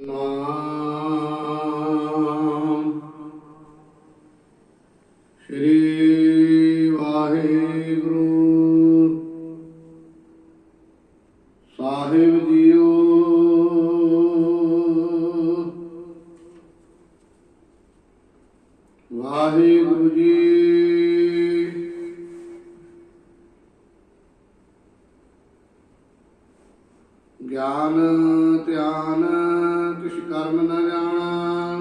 ਨਾਮ। ਸ਼੍ਰੀ ਵਾਹਿਗੁਰੂ। ਸਾਹਿਬ ਜੀਓ। ਵਾਹਿਗੁਰੂ ਜੀ। ਗਿਆਨ ਧਿਆਨ। ਕਰਮ ਨ ਜਾਣਾ,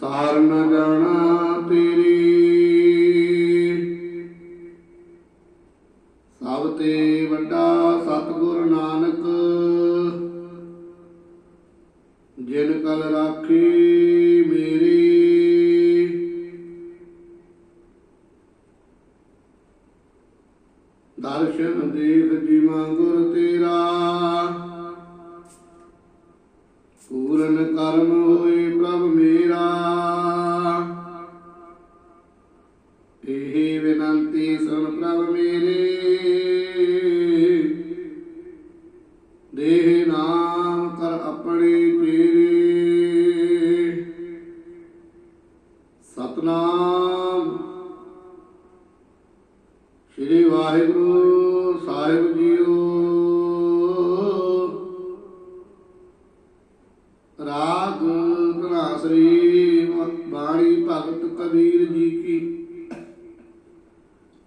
ਸਾਰ ਨਾ ਜਾਣਾ ਤੇਰੀ। ਸਭ ਤੇ ਵੱਡਾ ਸਤਿਗੁਰ ਨਾਨਕ, ਜਿਨ ਕਲ ਰਾਖੀ ਮੇਰੀ। ਦਰਸ਼ਨ ਦੇਖ ਜੀਵਾਂ ਗੁਰ ਤੇਰਾ ਬੇਨੰਤੀ ਸੁਣ ਪ੍ਰਭ ਮੇਰੇ। ਦੇਹ ਨਾਮ ਕਰ ਆਪਣੇ ਤੇਰੇ ਸਤਨਾਮ। ਸ੍ਰੀ ਵਾਹਿਗੁਰੂ ਸਾਹਿਬ ਜੀਓ। ਰਾਗ ਧਨਾਸਰੀ ਬਾਣੀ ਭਗਤ ਕਬੀਰ ਜੀ ਕੀ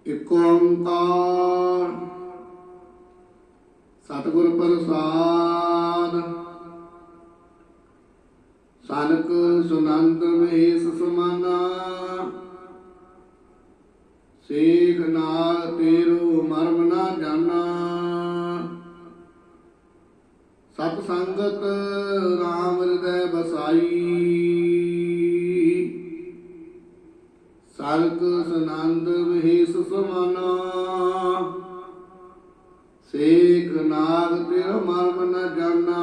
ਇਕ ਓੰਕਾਰ ਸਤਿਗੁਰ ਪ੍ਰਸਾਦ। ਸਨਕ ਸੁਨੰਦ ਮਹੇਸ਼ ਸਮਾਨਾ। ਸੇਖ ਨਾਗ ਤੇਰੋ ਮਰਮ ਨਾ ਜਾਣਾ। ਸਤ ਸੰਗਤ ਰਾਮ ਹਿਰਦੈ ਬਸਾਈ ਸਾਲਕ ਸਨੰਦ ਮਹੇਸ਼ ਸਮਾਨਾ। ਸੇਖ ਨਾਗ ਤੇਰੋ ਮਰਮ ਨਾ ਜਾਣਾ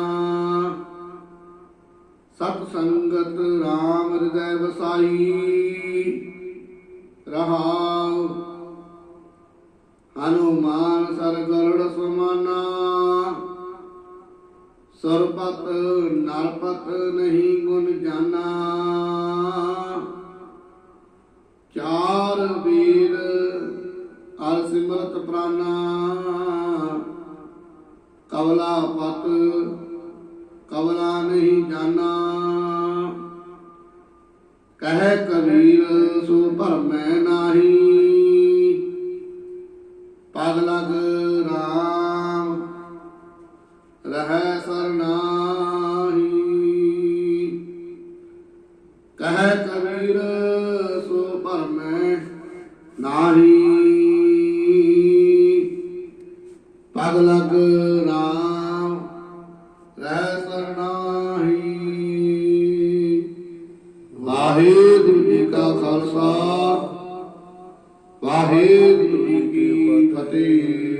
ਸਤ ਸੰਗਤ ਰਾਮ ਹਿਰਦੈ ਵਸਾਈ। ਰਹਾਉ ਹਨੂਮਾਨ ਸਰਗਰੜ ਸਮਾਨਾ। ਸਰਪਤ ਨਰਪਤ ਨਹੀਂ ਗੁਣ ਜਾਣਾ ਪ੍ਰਾਨਾ ਕਵਲਾ ਪਤ, ਕਵਲਾ ਨਹੀਂ ਜਾਣਾ। ਕਹਿ ਕਬੀਰ, ਸੋ ਭਰਮੈ ਨਾਹੀ। ਪਗ ਲਗ ਰਾਮ, ਰਹੈ ਸਰਨਾਹੀ ਕਹੈ ਕਬੀਰ, ਸੋ ਭਰਮੈ ਨਾਹੀ। ਪਗ ਲਗ ਰਾਮ ਰਹਿ ਸਰਨਾਹੀ ਵਾਹਿਗੁਰੂ ਜੀ ਕਾ ਖਾਲਸਾ ਵਾਹਿਗੁਰੂ ਜੀ ਕੀ ਫਤਿਹ।